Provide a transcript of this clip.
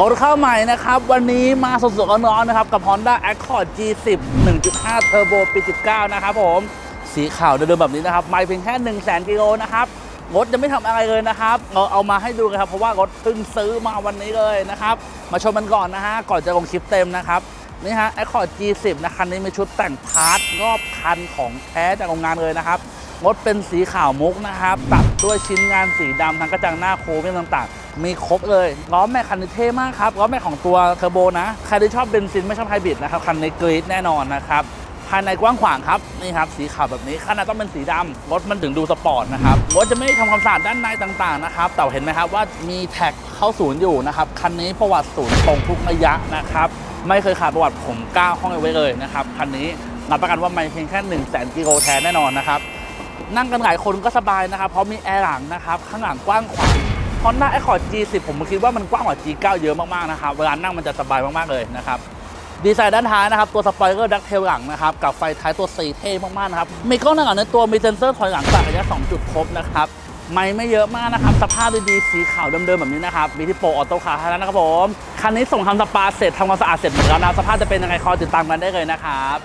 รถเข้าใหม่นะครับ วันนี้มาสดๆร้อนๆนะครับ กับ Honda Accord G10 1.5 Turbo ปี19 นะครับผม สีขาวเดิมๆแบบนี้นะครับ ไม่เพียงแค่ 1 0 0 0 0แกิโลนะครับ รถยังไม่ทำอะไรเลยนะครับ เราเอามาให้ดูกันครับ เพราะว่ารถเพิ่งซื้อมาวันนี้เลยนะครับ มาชมมันก่อนนะฮะ ก่อนจะลงคลิปเต็มนะครับ นี่ฮะ Accord G10 นะคันนี้มีชุดแต่งพาร์ทรอบคันของแท้จากโรงงานเลยนะครับ รถเป็นสีขาวมุกนะครับ ตัดด้วยชิ้นงานสีดำทั้งกระจังหน้าโครเมียมต่างๆ มีครบเลยล้อแม็กคันนี้เท่มากครับล้อแม็กของตัวเทอร์โบนะ ใครที่ชอบเบนซินไม่ชอบไฮบริดนะครับ คันนี้กรีดแน่นอนนะครับภายในกว้างขวางครับนี่ครับสีขาวแบบนี้ขนาดต้องเป็นสีดำรถมันถึงดูสปอร์ตนะครับรถจะไม่ทำความสะอาดด้านในต่างๆนะครับแต่เห็นไหมครับว่ามีแท็กเข้าศูนย์อยู่นะครับคันนี้ประวัติศูนย์ตรงทุกระยะนะครับไม่เคยขาดประวัติผมกล้าห้องเอาไว้เลยนะครับคันนี้รับประกันว่าไม่เพียงแค่1 0 0 0 0แสนกิโลแท้แน่นอนนะครับ นั่งกันหลายคนก็สบายนะครับ เพราะมีแอร์หลังนะครับ ข้างหลังกว้างขวาง Honda Accord G10 ผมคิดว่ามันกว้างกว่า G9 เยอะมากๆนะครับเวลานั่งมันจะสบายมากๆเลยนะครับดีไซน์ด้านท้ายนะครับ ตัวสปอยเลอร์ดักเทลหลังนะครับ กับไฟท้ายตัว4เท่มากๆนะครับ มีกล้องหน้าหลังในตัวมีเซนเซอร์ถอยหลังจากระยะ 2 จุดครบนะครับ ไม่ไม่เยอะมากนะครับ สภาพดีๆ สีขาวเดิมๆ แบบนี้นะครับ มีที่โปรออโต้คาร์เท่านั้นนะครับผม คันนี้ส่งทำสปาเสร็จทำความสะอาดเสร็จหมดแล้วนะ สภาพจะเป็นยังไงคอยติดตามกันได้เลยนะครับ